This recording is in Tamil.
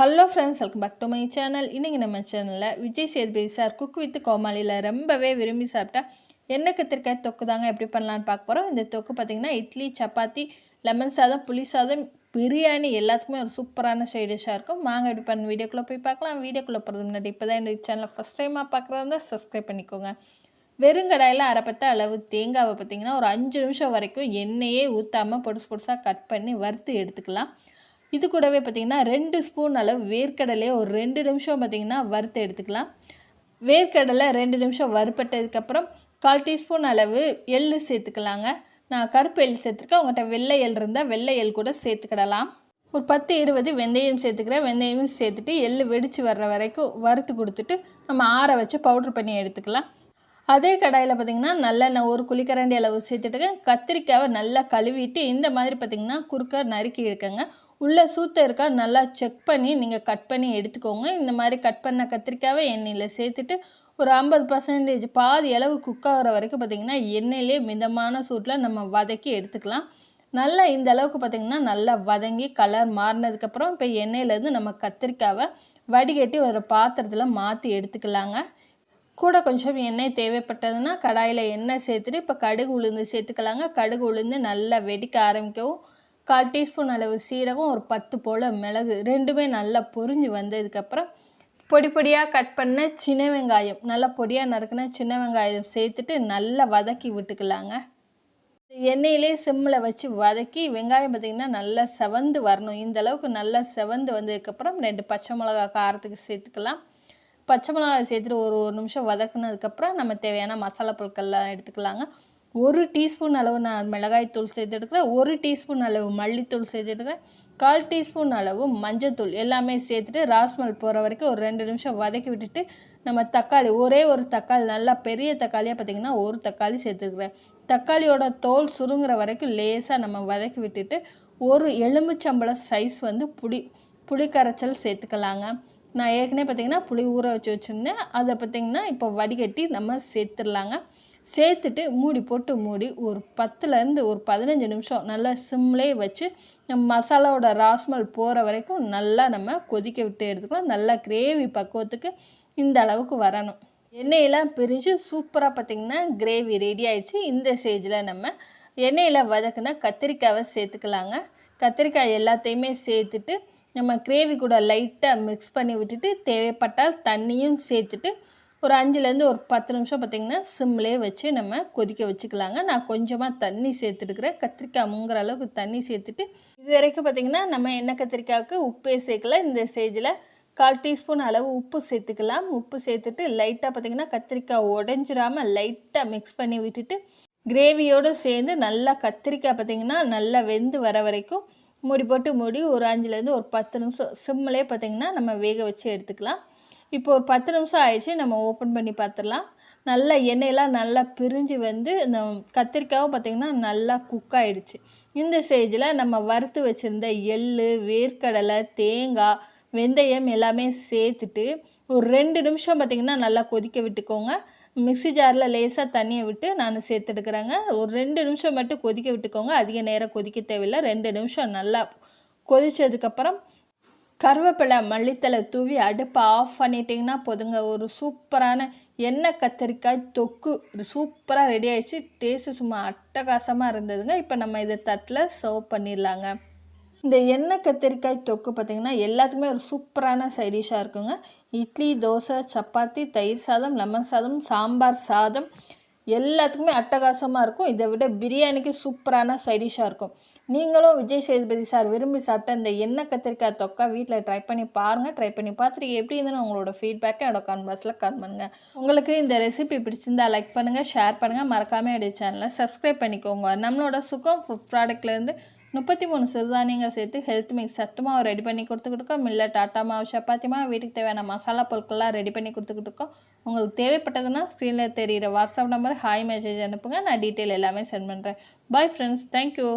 Hello friends welcome back to my channel இன்றைக்கி நம்ம சேனலில் Vijay Sethupathi sir cook with கோமாளியில் ரொம்பவே விரும்பி சாப்பிட்டா என்ன கத்திரிக்காய் தொக்கு தாங்க எப்படி பண்ணலான்னு பார்க்க போகிறோம் இந்த தொக்கு பார்த்திங்கன்னா இட்லி சப்பாத்தி லெமன் சாதம் புளி சாதம் பிரியாணி எல்லாத்துக்குமே ஒரு சூப்பரான சைடிஷாக இருக்கும். வாங்க எப்படி பண்ண வீடியோக்குள்ளே போய் பார்க்கலாம். வீடியோக்குள்ளே போகிறது முன்னாடி இப்போ தான் இந்த சேனலை ஃபஸ்ட் டைமாக பார்க்குறதா இருந்தால் சப்ஸ்கிரைப் பண்ணிக்கோங்க. வெறுங்கடாயில் அரைப்பத்த அளவு தேங்காவை பார்த்திங்கன்னா ஒரு அஞ்சு நிமிஷம் வரைக்கும் எண்ணெயே ஊற்றாமல் பொடுசு பொடுசாக கட் பண்ணி வறுத்து எடுத்துக்கலாம். இது கூடவே பார்த்திங்கன்னா ரெண்டு ஸ்பூன் அளவு வேர்க்கடலையை ஒரு ரெண்டு நிமிஷம் பார்த்திங்கன்னா வறுத்து எடுத்துக்கலாம். வேர்க்கடலை ரெண்டு நிமிஷம் வறுப்பட்டதுக்கப்புறம் கால் டீஸ்பூன் அளவு எள்ளு சேர்த்துக்கலாங்க. நான் கருப்பு எள் சேர்த்துருக்கேன். உங்கள்கிட்ட வெள்ளை எள் இருந்தால் வெள்ளை எள் கூட சேர்த்துக்கிடலாம். ஒரு பத்து இருபது வெந்தயம் சேர்த்துக்கிறேன். வெந்தயமும் சேர்த்துட்டு எள்ளு வெடித்து வர்ற வரைக்கும் வறுத்து கொடுத்துட்டு நம்ம ஆற வச்சு பவுட்ரு பண்ணி எடுத்துக்கலாம். அதே கடாயில் பார்த்திங்கன்னா நல்லெண்ணெய் ஒரு குளிக்கரண்டி அளவு சேர்த்துட்டுங்க. கத்திரிக்காவை நல்லா கழுவிட்டு இந்த மாதிரி பார்த்திங்கன்னா குறுக்க நறுக்கி எடுக்கங்க. உள்ளே சூத்த இருக்கா நல்லா செக் பண்ணி நீங்கள் கட் பண்ணி எடுத்துக்கோங்க. இந்த மாதிரி கட் பண்ண கத்திரிக்காவை எண்ணெயில் சேர்த்துட்டு ஒரு ஐம்பது பர்சன்டேஜ் பாதி அளவு குக் ஆகிற வரைக்கும் பார்த்திங்கன்னா எண்ணெயிலே மிதமான சூட்டில் நம்ம வதக்கி எடுத்துக்கலாம். நல்லா இந்த அளவுக்கு பார்த்திங்கன்னா நல்லா வதங்கி கலர் மாறினதுக்கப்புறம் இப்போ எண்ணெயிலேருந்து நம்ம கத்திரிக்காவை வடிகட்டி ஒரு பாத்திரத்தில் மாற்றி எடுத்துக்கலாங்க. கூட கொஞ்சம் எண்ணெய் தேவைப்பட்டதுன்னா கடாயில் எண்ணெய் சேர்த்துட்டு இப்போ கடுகு உளுந்து சேர்த்துக்கலாங்க. கடுகு உளுந்து நல்லா வெடிக்க ஆரம்பிக்கவும் கால் டீஸ்பூன் அளவு சீரகம் ஒரு பத்து போல் மிளகு ரெண்டுமே நல்லா பொரிஞ்சு வந்ததுக்கப்புறம் பொடி பொடியாக கட் பண்ண சின்ன வெங்காயம் நல்லா பொடியாக நறுக்கின சின்ன வெங்காயம் சேர்த்துட்டு நல்லா வதக்கி விட்டுக்கலாங்க. எண்ணெயிலே சிம்மில் வச்சு வதக்கி வெங்காயம் பார்த்திங்கன்னா நல்லா செவந்து வரணும். இந்த அளவுக்கு நல்லா செவந்து வந்ததுக்கப்புறம் ரெண்டு பச்சை மிளகா காரத்துக்கு சேர்த்துக்கலாம். பச்சை மிளகாய் சேர்த்துட்டு ஒரு ஒரு நிமிஷம் வதக்குனதுக்கப்புறம் நம்ம தேவையான மசாலா பொருட்கள்லாம் எடுத்துக்கலாங்க. ஒரு டீஸ்பூன் அளவு நான் மிளகாய் தூள் சேர்த்துட்டுக்கிறேன் ஒரு டீஸ்பூன் அளவு மல்லித்தூள் சேர்த்துட்டுக்கிறேன் கால் டீஸ்பூன் அளவு மஞ்சத்தூள் எல்லாமே சேர்த்துட்டு ராஸ்மல் போகிற வரைக்கும் ஒரு ரெண்டு நிமிஷம் வதக்கி விட்டுட்டு நம்ம தக்காளி ஒரே ஒரு தக்காளி நல்லா பெரிய தக்காளியாக பார்த்திங்கன்னா ஒரு தக்காளி சேர்த்துக்கிறேன். தக்காளியோட தோல் சுருங்குற வரைக்கும் லேசாக நம்ம வதக்கி விட்டுட்டு ஒரு எலுமிச்சம்பழம் சைஸ் வந்து புளி புளி கரைச்சல் சேர்த்துக்கலாங்க. நான் ஏற்கனவே பார்த்திங்கன்னா புளி ஊற வச்சு வச்சுருந்தேன். அதை பார்த்திங்கன்னா இப்போ வடிகட்டி நம்ம சேர்த்துடலாங்க. சேர்த்துட்டு மூடி போட்டு மூடி ஒரு பத்துலேருந்து ஒரு பதினஞ்சு நிமிஷம் நல்லா சிம்லேயே வச்சு நம்ம மசாலாவோட ராஸ்மல் போகிற வரைக்கும் நல்லா நம்ம கொதிக்க விட்டு எடுத்துக்கலாம். நல்லா கிரேவி பக்குவத்துக்கு இந்த அளவுக்கு வரணும். எண்ணெயெல்லாம் பிரிஞ்சு சூப்பராக பார்த்திங்கன்னா கிரேவி ரெடி ஆயிடுச்சு. இந்த ஸ்டேஜில் நம்ம எண்ணெயில் வதக்குனா கத்திரிக்காவை சேர்த்துக்கலாங்க. கத்திரிக்காய் எல்லாத்தையுமே சேர்த்துட்டு நம்ம கிரேவி கூட லைட்டாக மிக்ஸ் பண்ணி விட்டுட்டு தேவைப்பட்டால் தண்ணியும் சேர்த்துட்டு ஒரு அஞ்சுலேருந்து ஒரு பத்து நிமிஷம் பார்த்திங்கன்னா சிம்லேயே வச்சு நம்ம கொதிக்க வச்சுக்கலாங்க. நான் கொஞ்சமாக தண்ணி சேர்த்துட்டுக்கிறேன் கத்திரிக்காய் முங்குற அளவுக்கு தண்ணி சேர்த்துட்டு இது வரைக்கும் பார்த்திங்கன்னா நம்ம எண்ணெய் கத்திரிக்காய்க்கு உப்பே சேர்க்கல. இந்த ஸ்டேஜில் கால் டீஸ்பூன் அளவு உப்பு சேர்த்துக்கலாம். உப்பு சேர்த்துட்டு லைட்டாக பார்த்திங்கன்னா கத்திரிக்காய் உடஞ்சிராமல் லைட்டாக மிக்ஸ் பண்ணி விட்டுட்டு கிரேவியோடு சேர்ந்து நல்லா கத்திரிக்காய் பார்த்திங்கன்னா நல்லா வெந்து வர வரைக்கும் மூடி போட்டு மூடி ஒரு அஞ்சுலேருந்து ஒரு பத்து நிமிஷம் சிம்மிலே பார்த்திங்கன்னா நம்ம வேக வச்சு எடுத்துக்கலாம். இப்போ ஒரு பத்து நிமிஷம் ஆயிடுச்சு நம்ம ஓப்பன் பண்ணி பார்த்துடலாம் நல்லா எண்ணெயெல்லாம் நல்லா பிரிஞ்சு வந்து இந்த கத்திரிக்காவும் பார்த்திங்கன்னா நல்லா குக் ஆகிடுச்சு இந்த ஸ்டேஜில் நம்ம வறுத்து வச்சுருந்த எள் வேர்க்கடலை தேங்காய் வெந்தயம் எல்லாமே சேர்த்துட்டு ஒரு ரெண்டு நிமிஷம் பார்த்திங்கன்னா நல்லா கொதிக்க விட்டுக்கோங்க. மிக்சி ஜாரில் லேசாக தண்ணியை விட்டு நான் சேர்த்துடுக்குறேங்க. ஒரு ரெண்டு நிமிஷம் மட்டும் கொதிக்க விட்டுக்கோங்க. அதிக நேரம் கொதிக்க தேவையில்லை. ரெண்டு நிமிஷம் நல்லா கொதித்ததுக்கப்புறம் கருவேப்பிலை மல்லித்தலை தூவி அடுப்பை ஆஃப் பண்ணிட்டிங்கன்னா போதுங்க. ஒரு சூப்பரான எண்ணெய் கத்திரிக்காய் தொக்கு சூப்பராக ரெடி ஆயிடுச்சு. டேஸ்ட்டு சும்மா அட்டகாசமாக இருந்ததுங்க. இப்போ நம்ம இதை தட்டில் சர்வ் பண்ணிடலாங்க. இந்த எண்ணெய் கத்திரிக்காய் தொக்கு பார்த்திங்கன்னா எல்லாத்துக்குமே ஒரு சூப்பரான சைடிஷாக இருக்குங்க. இட்லி தோசை சப்பாத்தி தயிர் சாதம் லெமன் சாதம் சாம்பார் சாதம் எல்லாத்துக்குமே அட்டகாசமாக இருக்கும். இதை விட பிரியாணிக்கு சூப்பரான சைடிஷாக இருக்கும். நீங்களும் விஜய் சேதுபதி சார் விரும்பி சாப்பிட்ட இந்த எண்ணெய் கத்திரிக்காய் தொக்கா வீட்டில் ட்ரை பண்ணி பாருங்கள் ட்ரை பண்ணி பார்த்துட்டு எப்படி இருந்துன்னு உங்களோட ஃபீட்பேக்கை என்னோட கான்பாஸில் கமெண்ட் பண்ணுங்கள் உங்களுக்கு இந்த ரெசிபி பிடிச்சிருந்தா லைக் பண்ணுங்கள் ஷேர் பண்ணுங்கள் மறக்காமல் என்னுடைய சேனலை சப்ஸ்கிரைப் பண்ணிக்கோங்க. நம்மளோட சுகம் ஃபுட் ப்ராடக்ட்லேருந்து முப்பத்தி மூணு சிறுதானியங்கள் சேர்த்து ஹெல்த் மிக்ஸ் சத்துமாவை ரெடி பண்ணி கொடுத்துக்கிட்டு இருக்கோம் மில்ல டாட்டா மாவு சப்பாத்தி மாவு வீட்டுக்கு தேவையான மசாலா பொருட்கள்லாம் ரெடி பண்ணி கொடுத்துக்கிட்டு இருக்கோம் உங்களுக்கு தேவைப்பட்டதுன்னா ஸ்க்ரீனில் தெரிகிற வாட்ஸ்அப் நம்பர் ஹாய் மெசேஜ் அனுப்புங்க. நான் டீட்டெயில் எல்லாமே சென்ட் பண்ணுறேன் பாய் ஃப்ரெண்ட்ஸ் தேங்க்யூ